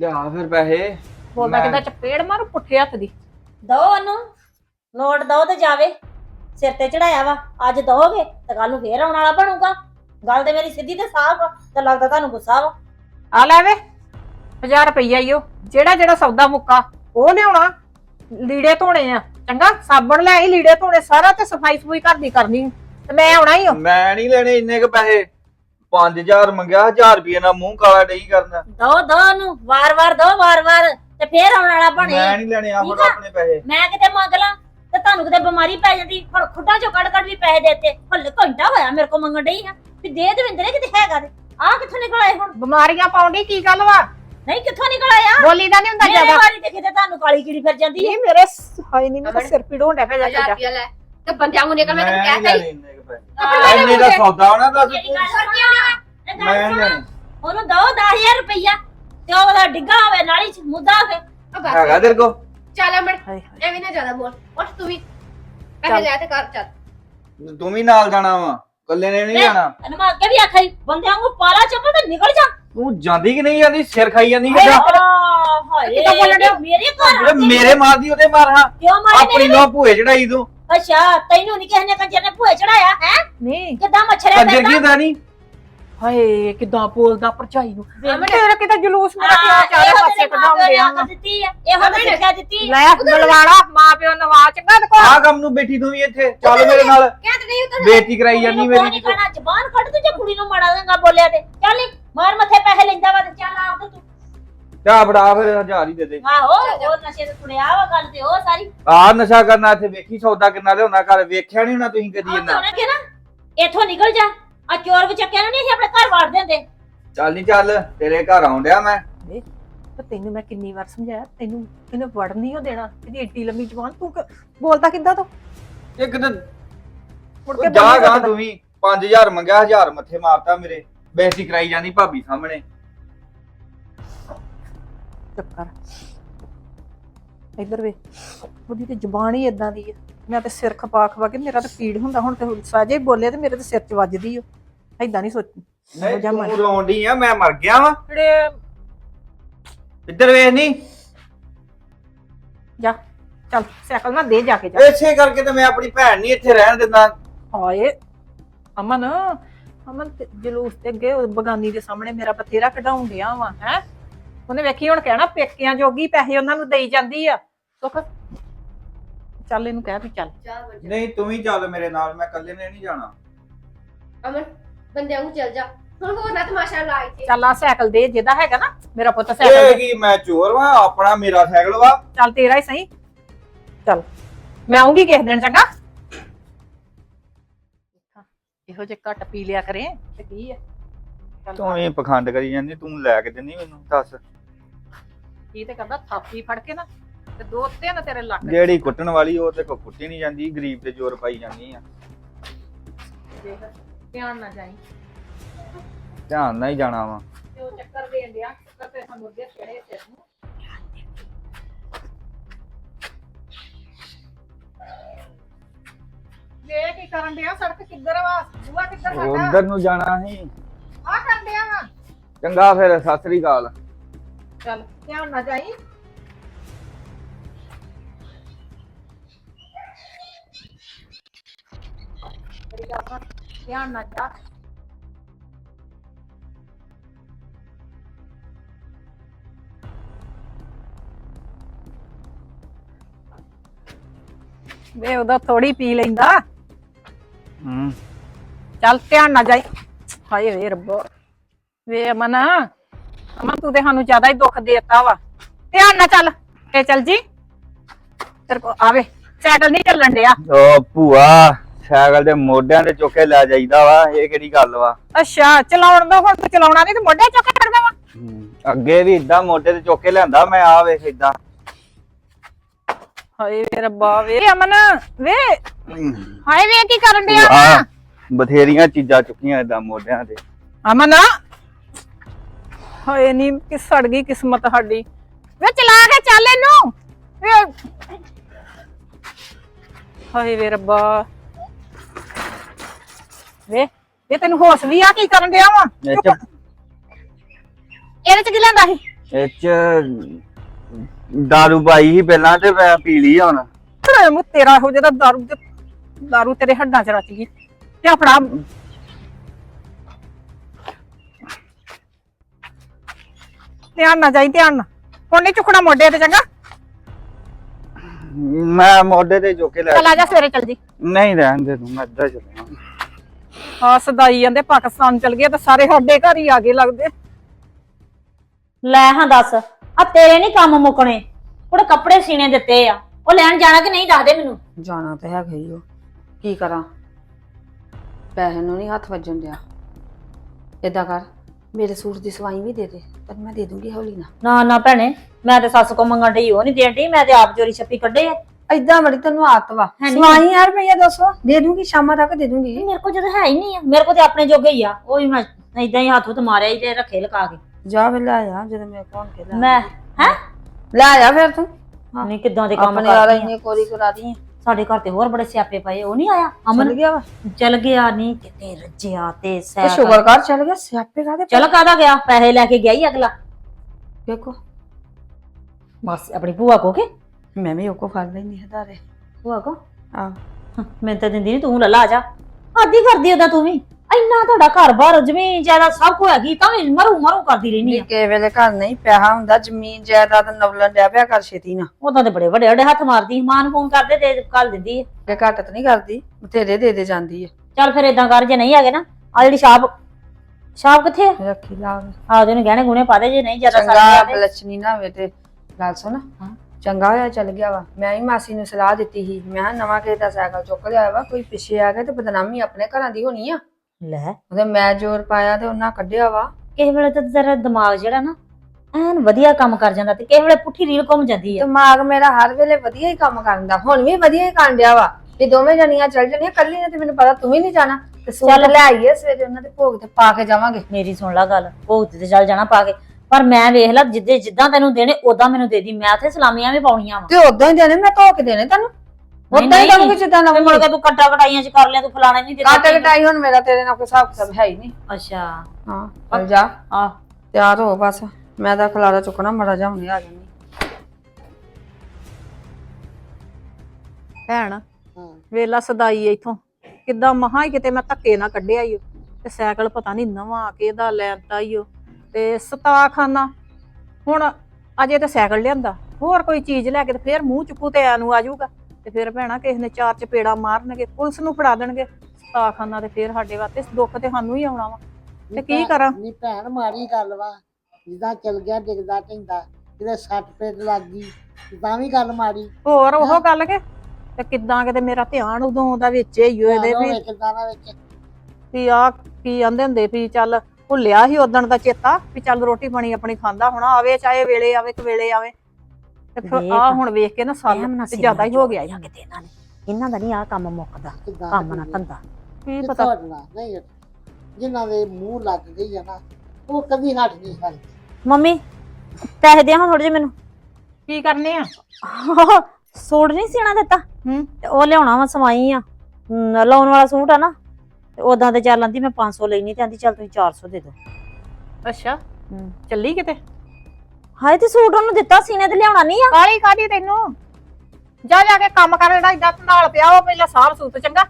ਲਿਆ ਫਿਰ ਪੈਸੇ। ਬੋਲਦਾ ਮੈਂ- ਕਿੱਦਾਂ ਚਪੇੜ ਮਾਰੂ ਪੁੱਠੇ ਹੱਥ ਦੀ। ਦੋ ਉਹਨੂੰ ਨੋਟ ਦੋ ਤੇ ਜਾਵੇ। ਸਿਰ ਤੇ ਚੜਾਇਆ ਵਾ ਅੱਜ ਦੋਗੇ ਤੇ ਕੱਲ ਨੂੰ ਫੇਰ ਆਉਣ ਵਾਲਾ ਬਣੂਗਾ। ਗੱਲ ਤੇ ਮੇਰੀ ਸਿੱਧੀ ਤੇ ਸਾਫ਼ ਆ ਤੇ ਲੱਗਦਾ ਤੁਹਾਨੂੰ ਗੁੱਸਾ ਵਾ। ਆ ਲੈ ਵੇ 1000 ਰੁਪਈਆ ਈ ਉਹ ਜਿਹੜਾ ਜਿਹੜਾ ਸੌਦਾ ਮੁੱਕਾ ਉਹ ਲਿਆਉਣਾ ਲੀੜੇ ਧੋਣੇ ਆ। ਚੰਗਾ ਸਾਬਣ ਲੈ ਆਈ ਲੀੜੇ ਧੋਣੇ ਸਾਰਾ ਤੇ ਸਫ਼ਾਈ ਸਫੂਈ ਘਰ ਦੀ ਕਰਨੀ ਤੇ ਮੈਂ ਆਉਣਾ ਹੀ ਓ। ਮੈਂ ਨਹੀਂ ਲੈਣੇ ਇੰਨੇ ਕ ਪੈਸੇ। 5000 ਮੰਗਿਆ 1000 ਰੁਪਏ ਨਾਲ ਮੂੰਹ ਕਾਲਾ ਡਈ ਕਰਨਾ ਦੋ। ਦੋ ਉਹਨੂੰ ਵਾਰ-ਵਾਰ ਦੋ ਵਾਰ-ਵਾਰ ਤੇ ਫੇਰ ਆਉਣ ਵਾਲਾ ਬਣੇ ਮੈਂ ਨਹੀਂ ਲੈਣੇ ਆ ਹੁਣ ਠੀਕ ਆ। ਆਪਣੇ ਪੈਸੇ। ਮੈਂ ਕਿਤੇ ਮੰਗ ਲਾਂ ਤੇ ਤੁਹਾਨੂੰ ਕਿਤੇ ਬਿਮਾਰੀ ਪੈ ਜਾਂਦੀ ਹੁਣ ਖੁੱਡਾਂ ਚੋਂ ਕੱਢ ਕੱਢ ਵੀ ਪੈਸੇ ਦੇਤੇ। ਹੱਲੇ ਘੰਟਾ ਹੋਇਆ ਮੇਰੇ ਕੋਲ ਮੰਗਣ ਡਈ ਆ। ਵੀ ਦੇ ਦਵਿੰਦਰੇ ਕਿਤੇ ਹੈਗਾ ਤੇ। ਆ ਕਿੱਥੋਂ ਨਿਕਲ ਆਏ ਹੁਣ? ਬਿਮਾਰੀਆਂ ਪਾਉਂਦੀ ਕੀ ਗੱਲ ਵਾ? ਨਹੀਂ ਕਿੱਥੋਂ ਨਿਕਲ ਆਇਆ? ਬੋਲੀ ਦਾ ਨਹੀਂ ਹੁੰਦਾ ਮੇਰੇ ਜ਼ਿਆਦਾ। ਵਾਰੀ ਤੇ ਕਿਤੇ ਤੁਹਾਨੂੰ ਕਾਲੀ ਕੀੜੀ ਫਿਰ ਜਾਂਦੀ ਹੈ? ਇਹ ਮੇਰੇ ਸ- ਹਾਏ ਨਹੀਂ ਮੇਰਾ ਸਿਰ ਪੀੜ ਹੋਣ ਡਿਆ ਪਿਆ ਜਾ ਹਜ਼ਾਰ ਜਾ ਰੁਪਇਆ ਲੈ। ਤੇ ਬੰਦਿਆਂ ਨੂੰ ਨਿਕਲ ਮੈਂ ਤੈਨੂੰ ਕਹਿ ਤਾ ਹੀ। ਇੰਨੇ ਆਹ, ਦਾ ਸੌਦਾ ਹੋਣਾ ਦੱਸ ਮੇਰੀ ਤੂੰ। ਗੱਲ ਸੁਣ ਇਹ ਗੱਲ ਮੈਂ ਸੁਣ। ਨਹੀਂ ਲੈਣੇ। ਉਹਨੂੰ ਦੋ 10000 ਰੁਪਇਆ ਤੇ ਉਹ ਉਹਦਾ ਡਿੱਗਾ ਹੋਵੇ ਨਾਲੀ ਚ ਮੁੱਦਾ ਹੋਵੇ। ਉਹ ਬਸ। ਹੈਗਾ ਤੇਰੇ ਕੋ ਚੱਲ ਅਮਰ ਹਾਏ ਹਾਏ। ਐਵੇਂ ਨਾ ਜ਼ਿਆਦਾ ਬੋਲ। ਉੱਠ ਤੂੰ ਵੀ। ਚੱਲ। ਪੈਸੇ ਲੈ ਤੇ ਕਰ ਚੱਲ। ਤੂੰ ਵੀ ਨਾਲ ਜਾਣਾ ਵਾ। ਕੱਲੇ ਨੇ ਨਹੀਂ। ਜਾਣਾ। ਇਹਨੂੰ ਮੈਂ ਅੱਗੇ ਵੀ ਆਖਿਆ ਸੀ, ਬੰਦਿਆਂ ਨੂੰ ਪਾਲਾ ਚੱਪਾ ਤੇ ਨਿਕਲ ਜਾ। ਤੂੰ ਜਾਂਦੀ ਕਿ ਨਹੀਂ ਜਾਂਦੀ? ਸਿਰ ਖਾਈ ਜਾਂਦੀ ਹਾਏ ਕਿੱਦਾਂ? ਹਾਏ ਕਿੱਦਾਂ ਬੋਲਣ ਡਿਆ? ਮੇਰੇ ਘਰ ਆ ਜਿਹੜੇ ਕੇ। ਮੇਰੇ ਮਾਰਦੀ ਉਹਦੇ ਮਾਰ ਹਾਂ। ਕਿਉਂ ਮਾਰੇ ਆਪਣੀ ਮੇਰੇ? ਨੂੰ ਭੂਏ ਚੜਾਈ ਤੂੰ। ਅੱਛਾ ਤੈਨੂੰ ਨਹੀਂ ਕਿਸੇ ਨੇ ਕੰਜਰ ਨੇ ਭੂਏ ਚੜਾਇਆ ਹੈ? ਨਹੀਂ। ਕਿੱਦਾਂ ਮੱਛਰੇ ਕੰਜਰ ਕੀ ਦਾ ਨਹੀਂ ਹਾਏ ਕਿਦਾਂ ਬੋਲਦਾ ਭਰਜਾਈ ਨੂੰ। ਅਮਨ, ਤੇਰਾ ਕਿਤੇ ਜਲੂਸ ਮੇਰਾ ਕਿਉਂ ਚਾਰੇ ਪਾਸੇ ਕਢਾਉਂਦੇ ਆ। ਦਿੱਤੀ ਆ ਇਹੋ ਤਾਂ। ਸਿੱਖਿਆ ਦਿੱਤੀ ਲੈ ਬਲਵਾੜਾ ਮਾਂ ਪਿਓ ਨਵਾ ਚੰਗਾ ਦੇਖੋ। ਆਹ ਕੰਮ ਨੂੰ ਬੈਠੀ ਤੂੰ ਵੀ ਇੱਥੇ। ਚੱਲ ਮੇਰੇ ਨਾਲ। ਤੇ ਨਹੀਂ ਬੇਇੱਜ਼ਤੀ ਕਰਾਈ ਜਾਂਦੀ ਮੇਰੀ ਨਹੀਂ ਖਾਣਾ ਜ਼ਬਾਨ ਕੱਢ ਤੂੰ ਜੇ ਕੁੜੀ ਨੂੰ ਮਾੜਾ ਦੇਂਗਾ ਬੋਲਿਆ ਤੇ। ਚੱਲ ਨੀ, ਮਾਰ ਮੱਥੇ ਪੈਸੇ ਲੈਂਦਾ ਵਾ ਤੇ ਚੱਲ ਆਪ ਤੇ। ਤੂੰ ਜਾ ਬੜਾ ਫਿਰ ਹਜ਼ਾਰ ਹੀ ਦੇ ਦੇ। ਆਹੋ ਉਹ ਨਸ਼ੇ ਤੇ ਤੁੜਿਆ ਵਾ ਗੱਲ ਤੇ ਉਹ ਸਾਰੀ। ਆਹ ਨਸ਼ਾ ਕਰਨਾ ਇੱਥੇ ਵੇਖੀ ਸੌਦਾ ਕਿੰਨਾ ਲਿਆਉਣਾ ਘਰ ਵੇਖਿਆ ਨਹੀਂ ਹੋਣਾ ਤੁਸੀਂ ਕਦੀ ਇੰਨਾ। ਉਹਨੇ ਕਿਹਾ ਨਾ ਇੱਥੋਂ ਨਿਕਲ ਜਾ। ਆ ਚੋਰ ਵਿਚੱਕਿਆ ਨੂੰ ਨਹੀਂ ਅਸੀਂ ਆਪਣੇ ਘਰ ਵਾੜ ਦਿੰਦੇ। ਚੱਲ ਨਹੀਂ ਚੱਲ ਤੇਰੇ ਘਰ ਆਉਣ ਡਿਆ ਮੈਂ। ਤੇ ਤੈਨੂੰ ਮੈਂ ਕਿੰਨੀ ਵਾਰ ਸਮਝਾਇਆ ਤੈਨੂੰ ਇਹਨੇ ਵੜ ਨਹੀਂ ਉਹ ਦੇਣਾ। ਇਹਦੀ ਏਡੀ ਲੰਮੀ ਜ਼ਬਾਨ ਤੂੰ ਕ- ਬੋਲਦਾ ਕਿੱਦਾਂ ਤੂੰ? ਇੱਕ ਤਾਂ ਮੁੜ ਕੇ ਜਾ ਬੋਲੀ ਗਾ ਜਾਂਦਾ। ਤੂੰ ਵੀ 5000 ਮੰਗਿਆ 1000 ਮੱਥੇ ਮਾਰਤਾ ਮੇਰੇ। ਬੇਇੱਜ਼ਤੀ ਕਰਾਈ ਜਾਂਦੀ ਭਾਬੀ ਸਾਹਮਣੇ। ਚੁੱਪ ਕਰ। ਇੱਧਰ ਵੇ ਉਹਦੀ ਤੇ ਜ਼ਬਾਨ ਹੀ ਇਦਾਂ ਦੀ ਆ। ਮੈਂ ਤੇ ਸਿਰ ਖਪਾ ਖਪਾ ਕੇ ਮੇਰਾ ਤੇ ਪੀੜ ਹੁੰਦਾ ਹੁਣ ਤੇ ਸਾਜੇ ਬੋਲੇ ਤੇ ਮੇਰੇ ਤੇ ਸਿਰ 'ਚ ਵੱਜਦੀ ਓ। ਐਦਾਂ ਨਹੀਂ ਸੋਚ। ਨਹੀਂ ਜਾ ਮਰ। ਤੂੰ ਰੋਂਦੀ ਆ ਮੈਂ ਮਰ ਗਿਆ ਵਾਂ। ਜਿਹੜੇ ਇੱਧਰ ਵੇਖ ਨਹੀਂ ਜਾ ਚੱਲ ਸਾਈਕਲ ਨਾ ਦੇ ਜਾ ਕੇ ਜਾ। ਇਸੇ ਕਰਕੇ ਤੇ ਮੈਂ ਆਪਣੀ ਭੈਣ ਨਹੀਂ ਇੱਥੇ ਰਹਿਣ ਦਿੰਦਾ। ਹਾਏ ਅਮਨ ਅਮਨ ਤੇ ਜਲੂਸ ਤੇ ਗਏ ਉਹ ਬਗਾਨੀ ਦੇ ਸਾਹਮਣੇ ਮੇਰਾ ਬਥੇਰਾ ਕਢਾਉਣ ਡਿਆ ਵਾ ਹੈ? ਉਹਨੇ ਵੇਖੀ ਹੁਣ ਕਹਿਣਾ ਪੇਕਿਆਂ ਜੋਗੀ ਪੈਸੇ ਉਹਨਾਂ ਨੂੰ ਦੇਈ ਜਾਂਦੀ ਆ। ਸੁੱਖ? ਚੱਲ ਇਹਨੂੰ ਕਹਿ ਵੀ ਚੱਲ। ਨਹੀਂ ਤੂੰ ਵੀ ਚੱਲ ਮੇਰੇ ਨਾਲ ਮੈਂ ਇਕੱਲੇ ਨੇ ਨਹੀਂ ਜਾਣਾ। ਅਮਨ ਬੰਦਿਆਂ ਨੂੰ ਚੱਲ ਜਾ। ਹੁਣ ਹੋਰ ਨਾ ਤਮਾਸ਼ਾ ਲਾ ਇੱਥੇ। ਚੱਲ ਆ ਸਾਈਕਲ ਦੇ ਜਿਹਦਾ ਹੈਗਾ ਨਾ ਮੇਰਾ ਪੁੱਤ ਸਾਈਕਲ ਇਹ ਦੇ। ਕੀ ਮੈਂ ਚੋਰ ਵਾਂ ਆਪਣਾ ਮੇਰਾ ਸਾਈਕਲ ਵਾ? ਚੱਲ ਤੇਰਾ ਹੀ ਸਹੀ। ਚੱਲ ਮੈਂ ਆਉਂਗੀ ਕਿਸੇ ਦਿਨ ਚੰਗਾ? ਇਹੋ ਜੇ ਘੱਟ ਪੀ ਲਿਆ ਕਰੇ ਤੇ ਕੀ ਚੱਲ ਤੂੰ ਵੀ ਪਖੰਡ ਕਰੀ ਜਾਂਦੀ ਤੂੰ ਲੈ ਕੇ ਦਿੰਦੀ ਮੈਨੂੰ ਦੱਸ। ਕੀ ਤੇ ਕਰਦਾ ਥਾਪੀ ਫੜ ਕੇ ਨਾ ਤੇ ਦੋ ਤਿੰਨ ਤੇਰੇ ਲੱਕ ਜਿਹੜੀ ਕੁੱਟਣ ਵਾਲੀ ਉਹ ਤੇ ਕੋ ਕੁੱਟੀ ਨਹੀਂ ਜਾਂਦੀ ਗਰੀਬ ਤੇ ਜ਼ੋਰ ਪਾਈ ਜਾਂਦੀ ਆ। ਦੇਖ, ਧਿਆਨ ਨਾ ਜਾਈ। ਧਿਆਨ ਨਾਲ ਹੀ ਜਾਣਾ ਵਾ। ਤੇ ਉਹ ਚੱਕਰ ਦੇਣ ਡਿਆ ਚੱਕਰ ਤੇ ਸਾਨੂੰ ਚੜੇ ਤੇ ਨੂੰ। ਵੇ ਕੀ ਕਰਨ ਡਿਆ ਸੜਕ ਕਿੱਧਰ ਵਾ? ਬੂਆ ਕਿੱਧਰ ਸਾਡਾ? ਉਧਰ ਨੂੰ ਜਾਣਾ ਸੀ। ਆ ਕਰਨ ਡਿਆ ਵਾ? ਚੰਗਾ ਫਿਰ ਸਤਿ ਸ੍ਰੀ ਅਕਾਲ। ਚੱਲ ਧਿਆਨ ਨਾ ਜਾਈ। ਮੇਰੀ ਗੱਲ ਸੁਣ, ਧਿਆਨ ਨਾ ਜਾ। ਵੇ ਉਹਦਾ ਥੋੜੀ ਪੀ ਲੈਂਦਾ। ਹੂੰ। ਚੱਲ ਧਿਆਨ ਨਾ ਜਾਈ। ਹਾਏ ਵੇ ਰੱਬਾ। ਵੇ ਅਮਨ ਅਮਨ ਤੂੰ ਤੇ ਸਾਨੂੰ ਜ਼ਿਆਦਾ ਹੀ ਦੁੱਖ ਦੇਤਾ ਵਾ। ਧਿਆਨ ਨਾ ਚੱਲ। ਤੇ ਚੱਲ ਜੀ। ਤੇਰੇ ਕੋ ਆਵੇ। ਸਾਈਕਲ ਨਹੀਂ ਚੱਲਣ ਡਿਆ। ਓ ਭੂਆ ਸਾਈਕਲ ਦੇ ਮੋਢਿਆਂ ਤੇ ਚੁੱਕ ਕੇ ਲੈ ਜਾਈਦਾ ਵਾ। ਇਹ ਕਿਹੜੀ ਗੱਲ ਵਾ? ਅੱਛਾ ਚਲਾਉਣ ਦੋ ਹੁਣ ਤੂੰ ਚਲਾਉਣਾ ਨਹੀਂ ਤੇ ਮੋਢੇ ਚੁੱਕ ਕੇ ਕਰਦਾ ਵਾ। ਅੱਗੇ ਵੀ ਇਦਾਂ ਮੋਢੇ ਤੇ ਚੁੱਕ ਕੇ ਲਿਆਂਦਾ ਮੈਂ ਆ ਵੇਖ ਇਦਾਂ ਹਾਏ ਵੇ ਰੱਬਾ ਵੇ ਅਮਨ ਵੇ। ਹਾਏ ਵੇ ਕੀ ਕਰਨ ਡਿਆ ਆ ਵਾ ਬਥੇਰੀਆਂ ਚੀਜ਼ਾਂ ਚੁੱਕੀਆਂ ਇਦਾਂ ਮੋਢਿਆਂ ਤੇ। ਅਮਨ ਹਾਏ ਨਹੀਂ ਕਿ ਸੜ ਗਈ ਕਿਸਮਤ ਸਾਡੀ। ਵੇ ਚਲਾ ਕੇ ਚੱਲ ਇਹਨੂੰ। ਵੇ। ਹਾਏ ਵੇ ਰੱਬਾ। ਵੇ ਵੇ ਤੈਨੂੰ ਹੋਸ਼ ਵੀ ਆ ਕੀ ਕਰਨ ਡਿਆ ਵਾ? ਇਹ ਚ ਇਹਦੇ ਚ ਕੀ ਲੈਂਦਾ ਸੀ? ਇਹ ਚ ਦਾਰੂ ਪਾਈ ਸੀ ਪਹਿਲਾਂ ਤੇ ਮੈਂ ਪੀ ਲਈ ਹੁਣ ਤੇਰਾ ਮੂੰਹ ਤੇਰਾ ਹੋ ਜਿਹੜਾ ਦਾਰੂ ਤੇ ਦਾਰੂ ਤੇਰੇ ਹੱਡਾਂ ਚ ਰਚ ਗਈ ਤੇ ਆ ਫੜਾ ਧਿਆਨ ਨਾ ਜਾਈ ਧਿਆਨ ਨਾ ਨਹੀਂ ਚੁੱਕਣਾ ਮੋਢੇ ਤੇ ਚੰਗਾ ਮੈਂ ਮੋਢੇ ਤੇ ਚੁੱਕ ਕੇ ਲੈ ਚੱਲ ਆ ਜਾ ਸਵੇਰੇ ਚੱਲ ਜੀ ਨਹੀਂ ਰਹਿਣ ਦੇ ਤੂੰ ਮੈਂ ਇੱਦਾਂ ਚੱਲਣਾ ਹਾਂ ਸਦਾਈ ਜਾਂਦੇ ਪਾਕਿਸਤਾਨ ਚਲ ਗਏ ਤਾਂ ਸਾਰੇ ਸਾਡੇ ਘਰ ਹੀ ਆ ਗਏ ਲੱਗਦੇ ਲੈ ਹਾਂ ਦੱਸ। ਆ ਤੇਰੇ ਨਹੀਂ ਕੰਮ ਮੁੱਕਣੇ। ਉਹਦੇ ਕੱਪੜੇ ਸੀਨੇ ਦਿੱਤੇ ਆ। ਉਹ ਲੈਣ ਜਾਣਾ ਕਿ ਨਹੀਂ ਦੱਸ ਦੇ ਮੈਨੂੰ। ਜਾਣਾ ਤਾਂ ਹੈਗਾ ਹੀ ਉਹ ਕੀ ਕਰਾਂ? ਪੈਸੇ ਨੂੰ ਨਹੀਂ ਹੱਥ ਵੱਜਣ ਦਿਆ। ਏਦਾਂ ਕਰ ਮੇਰੇ ਸੂਟ ਦੀ ਸਵਾਈ ਵੀ ਦੇ ਦੇ ਤੈਨੂੰ ਮੈਂ ਦੇ ਦੂੰਗੀ ਹੌਲੀ ਨਾ ਨਾ ਨਾ ਭੈਣੇ ਮੈਂ ਤੇ ਸੱਸ ਕੋ ਮੰਗਣ ਡਈ ਉਹ ਨਹੀਂ ਦੇਣ ਡਈ ਮੈਂ ਤੇ ਆਪ ਚੋਰੀ ਛੱਪੀ ਕੱਢੇ ਆ। ਏਦਾਂ ਬੜੀ ਤੈਨੂੰ ਆਦਤ ਵਾ। ਹੈ ਨੀ। ਸਵਾਈ ਯਾਰ ਰੁਪਈਆ 200 ਦੇ ਦੂੰਗੀ ਸ਼ਾਮਾਂ ਤੱਕ ਦੇ ਦੂੰਗੀ। ਮੇਰੇ ਕੋ ਜਦੋਂ ਹੈ ਹੀ ਨਹੀਂ ਆ ਮੇਰੇ ਕੋ ਤੇ ਆਪਣੇ ਜੋਗੇ ਹੀ ਆ। ਉਹ ਵੀ ਮੈਂ ਇਦਾਂ ਹੀ ਹੱਥ ਹੁੱਥ ਮਾਰਿਆ ਹੀ ਤੇ ਰੱਖੇ ਲਗਾ ਕੇ। ਜਾ ਵੇ ਲੈ ਆ ਜਦੋਂ ਮੈਂ ਕੌਣ ਕੇ ਲੈ ਮੈਂ ਹੈ? ਲੈ ਆ ਫਿਰ ਤੂੰ। ਨਹੀਂ ਕਿਦਾਂ ਦੇ ਕੰਮ ਆਪਣੇ ਯਾਰ ਕਰਦੀ ਆ। ਇੰਨੇ ਕੋਰੀ ਕਰਾ ਦੀ ਸਾਡੇ ਘਰ ਤੇ ਹੋਰ ਬੜੇ ਸਿਆਪੇ ਪਏ ਉਹ ਨਹੀਂ ਆਇਆ? ਅਮਨ? ਅਮਨ ਗਿਆ ਵਾ। ਚਲ ਗਿਆ ਨਹੀਂ ਕਿਤੇ ਰੱਜਿਆ ਤੇ ਤੇ ਸੈ ਸ਼ੁਕਰ ਕਰ। ਚੱਲ ਗਿਆ। ਸਿਆਪੇ ਕਾਦੇ ਚਲ ਕਾਦਾ ਗਿਆ? ਪੈਸੇ ਲੈ ਕੇ ਗਿਆ ਹੀ ਅਗਲਾ। ਦੇਖੋ। ਬਸ ਆਪਣੀ ਭੂਆ ਕੋ ਕੇ? ਮੈਂ ਵੀ ਉਹ ਕੋ ਫੜ ਲੈਣੀ ਹਦਾਰੇ ਭੂਆ ਕੋ? ਆਹ। ਮੈਂ ਤਾਂ ਦਿੰਦੀ ਨਹੀਂ ਤੂੰ ਲੱਲਾ ਆ ਜਾ। ਆਦੀ ਕਰਦੀ ਉਹਦਾ ਤੂੰ ਵੀ। ਇੰਨਾ ਤੁਹਾਡਾ ਘਰ ਬਾਰ ਜ਼ਮੀਨ ਜਾਇਦਾਦ ਸਭ ਕੁਝ ਹੈਗੀ ਤਾਂ ਵੀ ਮਰੂ ਮਰੂ ਕਰਦੀ ਰਹਿਨੀ ਆ। ਨਿੱਕੇ ਵੇਲੇ ਘਰ ਨਹੀਂ ਪਿਆ ਹੁੰਦਾ ਜ਼ਮੀਨ ਜਾਇਦਾਦ ਨਵਲਣ ਡਿਆ ਪਿਆ ਕਰ ਛੇਤੀ ਨਾ ਉਦਾਂ ਤੇ ਬੜੇ ਵੱਡੇ ਵੱਡੇ ਹੱਥ ਮਾਰਦੀ ਮਾਂ ਨੂੰ ਫੋਨ ਕਰਦੇ ਤੇ ਕੱਲ ਦਿੰਦੀ ਆ। ਤੇ ਘੱਟ ਤਾਂ ਨਹੀਂ ਕਰਦੀ ਬਥੇਰੇ ਦੇ ਦੇ ਜਾਂਦੀ ਹੈ ਚੱਲ ਫਿਰ ਇਦਾਂ ਕਰ ਜੇ ਨਹੀਂ ਹੈਗੇ ਨਾ ਆ ਜਿਹੜੀ ਸ਼ਾਪ ਸ਼ਾਪ ਕਿੱਥੇ ਆ? ਰੱਖੀ ਲਾ। ਆ ਉਹਦੇ ਨੂੰ ਗਹਿਣੇ ਗੁਣੇ ਪਾ ਦੇ ਜੇ ਨਹੀਂ ਜ਼ਿਆਦਾ ਚੰਗਾ ਸਾਰਾ ਨਾ ਹੋਵੇ ਤੇ ਗੱਲ ਸੁਣ। ਹਾਂ। ਚੰਗਾ ਹੋਇਆ ਚੱਲ ਗਿਆ ਵਾ। ਮੈਂ ਹੀ ਮਾਸੀ ਨੂੰ ਸਲਾਹ ਦਿੱਤੀ ਸੀ। ਮੈਂ ਕਿਹਾ ਨਵਾਂ ਕਿਸੇ ਦਾ ਸਾਈਕਲ ਚੁੱਕ ਲਿਆ ਵਾ ਕੋਈ ਪਿੱਛੇ ਆ ਗਿਆ ਤੇ ਬਦਨਾਮੀ ਆਪਣੇ ਘਰਾਂ ਦੀ ਹੋਣੀ ਆ। ਲੈ। ਉਹਦੇ ਮੈਂ ਜ਼ੋਰ ਪਾਇਆ ਤੇ ਉਹਨਾਂ ਕੱਢਿਆ ਵਾ। ਕਿਸੇ ਵੇਲੇ ਤਾਂ ਤੇਰਾ ਦਿਮਾਗ ਜਿਹੜਾ ਨਾ ਐਨ ਵਧੀਆ ਕੰਮ ਕਰ ਜਾਂਦਾ ਤੇ ਕਿਸੇ ਵੇਲੇ ਪੁੱਠੀ ਰੀਲ ਘੁੰਮ ਜਾਂਦੀ ਆ। ਦਿਮਾਗ ਮੇਰਾ ਹਰ ਵੇਲੇ ਵਧੀਆ ਹੀ ਕੰਮ ਕਰਦਾ ਹੁਣ ਵੀ ਵਧੀਆ ਹੀ ਕਰਨ ਡਿਆ ਵਾ। ਤੇ ਦੋਵੇਂ ਜਣੀਆਂ ਚੱਲ ਜਣੀਆਂ ਕੱਲੀ ਨੇ ਤੇ ਮੈਨੂੰ ਪਤਾ ਤੂੰ ਵੀ ਨਹੀਂ ਜਾਣਾ। ਤੇ ਸੂਟ ਚੱਲ। ਲੈ ਆਈਏ ਸਵੇਰੇ ਉਹਨਾਂ ਦੇ ਭੋਗ ਤੇ ਪਾ ਕੇ ਜਾਵਾਂਗੇ। ਮੇਰੀ ਸੁਣ ਲੈ ਗੱਲ ਭੋਗ ਤੇ ਚੱਲ ਜਾਣਾ ਪਾ ਕੇ। ਪਰ ਮੈਂ ਵੇਖ ਲਾ ਜਿੱਦੇ ਜਿੱਦਾਂ ਤੈਨੂੰ ਦੇਣੇ ਉਦਾਂ ਮੈਨੂੰ ਦੇ ਦੀ। ਮੈਂ ਉੱਥੇ ਸਲਾਮੀਆਂ ਵੀ ਪਾਉਣੀਆਂ ਵਾ। ਤੇ ਉਦਾਂ ਹੀ ਦੇਣੇ ਮੈਂ ਧੋ ਕੇ ਦੇਣੇ ਤੈਨੂੰ। ਉਦਾਂ ਹੀ ਦਵਾਂਗੇ ਜਿੱਦਾਂ ਤੇ ਮੁੜ ਕੇ ਤੂੰ ਕੱਟਾ ਕਟਾਈਆਂ ਚ ਕਰ ਲਿਆ ਤੂੰ ਫਲਾਣਾ ਨਹੀਂ ਦਿੱਤਾ ਕਾਟੇ ਕਟਾਈ ਹੁਣ ਮੇਰਾ ਤੇਰੇ ਨਾਲ ਕੋਈ ਹਿਸਾਬ ਕਿਤਾਬ ਹੈ ਹੀ ਨਹੀਂ। ਅੱਛਾ। ਹਾਂ ਚੱਲ ਜਾ। ਆ। ਤਿਆਰ ਹੋ ਬਸ। ਮੈਂ ਤਾਂ ਖਲਾਰਾ ਚੁੱਕਣਾ ਮੜਾ ਜਾ ਹੁਣੇ ਆ ਜਾਣੀ ਭੈਣ ਵੇਲਾ ਸਦਾਈ ਇਥੋਂ। ਕਿੱਦਾਂ ਮਹਾ ਹੀ ਕਿਤੇ ਮੈਂ ਧੱਕੇ ਨਾ ਕੱਢਿਆ ਈ ਓ। ਤੇ ਸਾਈਕਲ ਪਤਾ ਨਹੀਂ ਨਵਾਂ ਕਿਹਦਾ ਲੈਂਦਾ ਈ ਓ। ਤੇ ਸਤਾਖਾਨਾ ਹੁਣ ਅਜੇ ਤੇ ਸਾਈਕਲ ਲਿਆਂਦਾ। ਹੋਰ ਕੋਈ ਚੀਜ਼ ਲੈ ਕੇ ਤੇ ਫੇਰ ਮੂੰਹ ਚੁੱਕੂ ਤੇ ਨੂੰ ਆ ਜਾਊਗਾ। ਤੇ ਫਿਰ ਭੈਣਾ ਕਿਸੇ ਨੇ ਚਾਰ ਚਪੇੜਾ ਮਾਰਨਗੇ ਪੁਲਿਸ ਨੂੰ ਫੜਾ ਦੇਣਗੇ ਸਤਾਖਾਨਾ ਤੇ ਫੇਰ ਸਾਡੇ ਵਾਸਤੇ ਦੁੱਖ ਤੇ ਸਾਨੂੰ ਹੀ ਆਉਣਾ ਵਾ। ਤੇ ਕੀ ਕਰਾਂ? ਨਹੀਂ ਭੈਣ ਮਾੜੀ ਗੱਲ ਵਾ ਜਿੱਦਾਂ ਚਲ ਗਿਆ ਡਿੱਗਦਾ ਢਿੰਦਾ ਕਿਤੇ ਸੱਟ ਪੇਟ ਲੱਗ ਗਈ ਤੇ ਵੀ ਗੱਲ ਮਾੜੀ। ਹੋਰ ਉਹ ਗੱਲ ਕਿ ਤੇ ਕਿੱਦਾਂ ਕਿਤੇ ਮੇਰਾ ਧਿਆਨ ਉਦੋਂ ਦਾ ਵਿੱਚ ਹੀ ਓ ਇਹਦੇ ਵੀ ਕਿਦਾਂ ਦਾ ਵਿੱਚ? ਵੀ ਆ ਕੀ ਆਂਦੇ ਹੁੰਦੇ ਵੀ ਚੱਲ ਭੁੱਲਿਆ ਸੀ ਉਦਣ ਦਾ ਚੇਤਾ ਵੀ ਚੱਲ ਰੋਟੀ ਪਾਣੀ ਆਪਣੀ ਖਾਂਦਾ ਹੋਣਾ ਆਵੇ ਚਾਹੇ ਵੇਲੇ ਆਵੇ ਕਿ ਵੇਲੇ ਆਵੇ। ਤੇ ਫਿਰ। ਆ ਹੁਣ ਵੇਖ ਕੇ ਨਾ ਸਾਲ ਜ਼ਿਆਦਾ ਹੀ ਹੋ ਗਿਆ ਸਿਰ ਕਿਤੇ ਇਹਨਾਂ ਨੇ। ਇਹਨਾਂ ਦਾ ਨਹੀਂ ਆ ਕੰਮ ਮੁੱਕਦਾ ਕਿੱਦਾਂ ਕੰਮ ਨਾ ਧੰਦਾ। ਕੀ ਪਤਾ? ਨਹੀਂ ਜਿਨ੍ਹਾਂ ਦੇ ਮੂੰਹ ਲੱਗ ਗਈ ਆ ਨਾ ਉਹ ਕਦੀ ਹਟ ਨਹੀਂ ਸਕਦੇ। ਮੰਮੀ ਪੈਸੇ ਦੇ ਹਾਂ ਥੋੜੇ ਜਿਹੇ ਮੈਨੂੰ? ਕੀ ਕਰਨੇ ਆ? ਸੂਟ ਨਹੀਂ ਸੀਣਾ ਦਿੱਤਾ? ਹੂੰ। ਤੇ ਉਹ ਲਿਆਉਣਾ ਵਾ ਸਵਾਈ ਆ। ਲਾਉਣ ਵਾਲਾ ਸੂਟ ਆ ਨਾ ਤੇ ਉਦਾਂ ਤੇ ਚੱਲ ਆਂਦੀ ਮੈਂ 500 ਲੈਣੀ ਤੇ ਆਂਦੀ ਚੱਲ ਤੁਸੀਂ 400 ਦੇ ਦਿਓ। ਅੱਛਾ। ਹੂੰ। ਚੱਲੀ ਕਿਤੇ? ਹਾਏ ਤੇ ਸੂਟ ਉਹਨੂੰ ਦਿੱਤਾ ਸੀਨੇ ਤੇ ਲਿਆਉਣਾ ਨਹੀਂ ਆ। ਕਾਲੀ ਕਾਦੀ ਤੈਨੂੰ? ਜਾ ਜਾ ਕੇ ਕੰਮ ਕਰ ਲੈਣਾ ਇਦਾਂ ਨਾਲ ਪਿਆ ਉਹ ਪਹਿਲਾਂ ਸਾਫ਼ ਸੂਤ ਚੰਗਾ।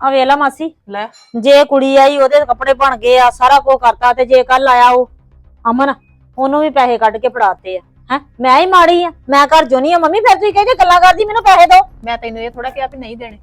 ਆ ਵੇਲਾ ਮਾਸੀ ਲੈ। ਜੇ ਕੁੜੀ ਆਈ ਉਹਦੇ ਕੱਪੜੇ ਬਣ ਗਏ ਆ ਸਾਰਾ ਕੁਝ ਕਰਤਾ ਤੇ ਜੇ ਕੱਲ ਆਇਆ ਉਹ ਅਮਨ ਉਹਨੂੰ ਵੀ ਪੈਸੇ ਕੱਢ ਕੇ ਫੜਾਤੇ ਆ। ਹੈ? ਮੈਂ ਹੀ ਮਾੜੀ ਆ ਮੈਂ ਘਰ ਜੋ ਨਹੀਂ ਆ। ਮੰਮੀ ਫਿਰ ਤੁਸੀਂ ਕਹਿੰਦੇ ਗੱਲਾਂ ਕਰਦੀ ਮੈਨੂੰ ਪੈਸੇ ਦਿਓ। ਮੈਂ ਤੈਨੂੰ ਇਹ ਥੋੜਾ ਕਿਹਾ ਵੀ ਨਹੀਂ ਦੇਣੇ।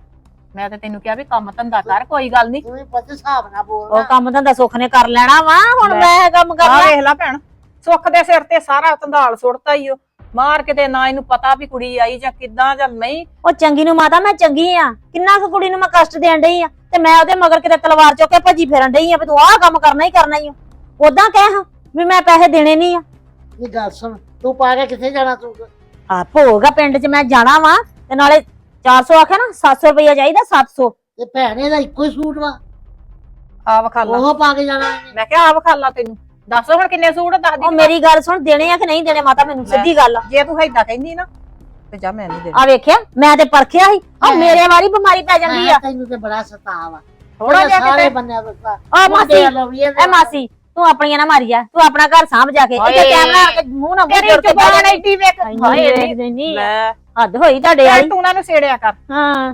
ਮੈਂ ਤੇ ਤੈਨੂੰ ਕਿਹਾ ਵੀ ਕੰਮ ਧੰਦਾ ਕਰ ਕੋਈ ਗੱਲ ਨਹੀਂ। ਤੂੰ ਵੀ ਪਤਾ ਹਿਸਾਬ ਨਾਲ ਬੋਲ ਉਹ ਕੰਮ ਧੰਦਾ ਸੁੱਖ ਨੇ ਕਰ ਲੈਣਾ ਵਾ ਹੁਣ। ਮੈਂ ਇਹ ਕੰਮ ਆ ਕਰਨਾ। ਵੇਖ ਲੈ ਭੈਣ ਸੁੱਖ ਦੇ ਸਿਰ ਤੇ ਸਾਰਾ ਧੰਦਾਲ ਸੁੱਟਤਾ ਈ ਓ। ਮਾਰ ਕਿਤੇ ਨਾ ਇਹਨੂੰ ਪਤਾ ਵੀ ਕੁੜੀ ਆਈ ਜਾਂ ਕਿੱਦਾਂ ਜਾਂ ਨਹੀਂ। ਉਹ ਚੰਗੀ ਨੂੰ ਮਾਤਾ ਮੈਂ ਚੰਗੀ ਆ। ਕਿੰਨਾ ਕੁ ਕੁੜੀ ਨੂੰ ਮੈਂ ਕਸ਼ਟ ਦੇਣ ਡਈ ਆ। ਤੇ ਮੈਂ ਉਹਦੇ ਮਗਰ ਕਿਤੇ ਤਲਵਾਰ ਚੁੱਕ ਕੇ ਭੱਜੀ ਫਿਰਨ ਡਈ ਆ ਵੀ ਤੂੰ ਆਹ ਕੰਮ ਕਰਨਾ ਹੀ ਕਰਨਾ ਹੀ ਆ ਉਦਾਂ ਕਹਿ ਹਾਂ ਵੀ ਮੈਂ ਪੈਸੇ ਦੇਣੇ ਨਹੀਂ ਆ। ਇਹ ਗੱਲ ਸੁਣ ਤੂੰ ਪਾ ਕੇ ਕਿੱਥੇ ਜਾਣਾ ਤੂੰ? ਆ ਭੋਗਾ ਪਿੰਡ 'ਚ ਮੈਂ ਜਾਣਾ ਵਾ ਤੇ ਨਾਲੇ 400 ਆਖਿਆ ਨਾ 700 ਰੁਪਇਆ ਚਾਹੀਦਾ 700 ਤੇ ਭੈਣੇ ਦਾ ਇੱਕੋ ਹੀ ਸੂਟ ਵਾ। ਆ ਵਿਖਾਲਾ। ਉਹ ਪਾ ਕੇ ਜਾਣਾ। ਮੈਂ ਕਿਹਾ ਆ ਵਿਖਾਲਾ ਤੈਨੂੰ। ਦੱਸ ਹੁਣ ਕਿੰਨੇ ਸੂਟ ਦੱਸ ਉਹ ਦੀ ਮੇਰੀ ਗੱਲ ਸੁਣ ਦੇਣੇ ਆ ਕਿ ਨਹੀਂ ਦੇਣੇ ਮਾਤਾ ਮੈਨੂੰ। ਸਿੱਧੀ ਗੱਲ ਆ। ਜੇ ਤੂੰ ਏਦਾਂ ਕਹਿੰਦੀ ਨਾ ਤੇ ਜਾ ਮੈਂ ਨਹੀਂ ਦੇਣੀ। ਆ ਵੇਖਿਆ ਮੈਂ ਤੇ ਪਰਖਿਆ ਸੀ ਆ। ਮੇਰੇ ਵਾਰੀ ਬਿਮਾਰੀ ਪੈ ਜਾਂਦੀ ਮੈਂ ਆ। ਤੈਨੂੰ ਤੇ ਬੜਾ ਸਤਾਵ ਆ। ਥੋੜਾ ਜਿਹਾ ਸਾਰੇ ਕਿਤੇ ਬੰਨਿਆ ਦੱਸਾ ਆ ਮਾਸੀ ਐ ਮਾਸੀ ਤੂੰ ਆਪਣੀਆਂ ਨਾ ਮਾਰੀ ਜਾ ਤੂੰ ਆਪਣਾ ਘਰ ਸਾਂਭ ਜਾ ਕੇ ਇੱਥੇ ਹਾਏ। ਕੈਮਰਾ ਆ ਕੇ ਮੂੰਹ ਨਾ ਮੂੰਹ ਤੇਰੀ ਜੋੜ ਕੇ। ਜ਼ੁਬਾਨ ਬਹਿ ਐਡੀ ਵੇਖ ਹਾਏ। ਹਾਏ ਵੇਖਦੇ ਨਹੀਂ ਲੈ। ਹੱਦ ਹੋਈ ਤੁਹਾਡੇ ਵਾਲੀ। ਤੂੰ ਉਹਨਾਂ ਨੂੰ ਸੇੜਿਆ ਕਰ। ਹਾਂ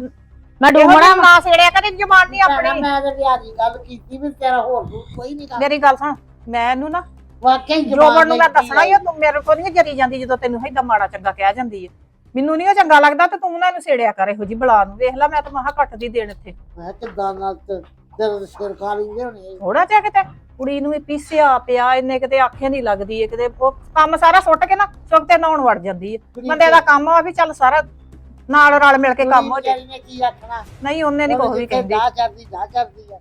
ਮੈਂ ਡੂਮਣਾ ਨਾ ਸੇੜਿਆ ਕਰ ਜ਼ੁਬਾਨ ਨਹੀਂ ਆਪਣੀ। ਮੈਂ ਤੇ ਵਿਆਹੀ ਗੱਲ ਕੀਤੀ ਵੀ ਤੇਰਾ ਹੋਰ ਕੋਈ ਨਹੀਂ ਕਰ ਮੇਰੀ ਗੱਲ ਸੁਣ ਮੈਂ ਇਹਨੂੰ ਨਾ ਵਾਕਈ ਜੋਬਨ ਨੂੰ ਮੈਂ ਦੱਸਣਾ ਹੀ ਆ, ਤੂੰ ਮੇਰੇ ਕੋਲ ਨਹੀਂ ਜਰੀ ਜਾਂਦੀ ਜਦੋਂ ਤੈਨੂੰ ਏਦਾਂ ਮਾੜਾ ਚੰਗਾ ਕਹਿ ਜਾਂਦੀ ਹੈ ਮੈਨੂੰ ਨਹੀਂ ਉਹ ਚੰਗਾ ਲੱਗਦਾ ਤੇ ਤੂੰ ਨਾ ਇਹਨੂੰ ਸੇੜਿਆ ਕਰ ਇਹੋ ਜੀ ਬਲਾ ਨੂੰ। ਵੇਖ ਲੈ ਮੈਂ ਤਾਂ ਮਹਾ ਘੱਟ ਦੀ ਦੇਣ ਇੱਥੇ। ਮੈਂ ਕਿਦਾਂ ਨਾਲ ਤੇ ਤੇਰੇ ਸਿਰ ਖਾ ਲੈਂਦੇ ਹੋਣੇ ਥੋੜਾ ਜਿਹਾ ਕਿਤੇ ਕੁੜੀ ਨੂੰ ਵੀ ਪੀਸਿਆ ਪਿਆ ਇਹਨੇ ਕਿਤੇ ਆਖੇ ਨਹੀਂ ਲੱਗਦੀ ਏ ਕਿਤੇ ਉਹ ਕੰਮ ਸਾਰਾ ਸੁੱਟ ਕੇ ਨਾ ਸੁੱਕ ਤੇ ਨਹਾਉਣ ਵੜ ਜਾਂਦੀ ਏ। ਬੰਦੇ ਦਾ ਕੰਮ ਆ ਵੀ ਚੱਲ ਸਾਰਾ ਨਾਲ ਰਲ ਮਿਲ ਕੇ ਕੰਮ ਹੋ ਨੇ ਕੀ ਆਖਣਾ? ਨਹੀਂ ਉਹਨੇ ਨਹੀਂ ਵੀ ਕਹਿੰਦੀ। ਜਾ ਚੜਦੀ ਜਾ ਚੜਦੀ ਆ।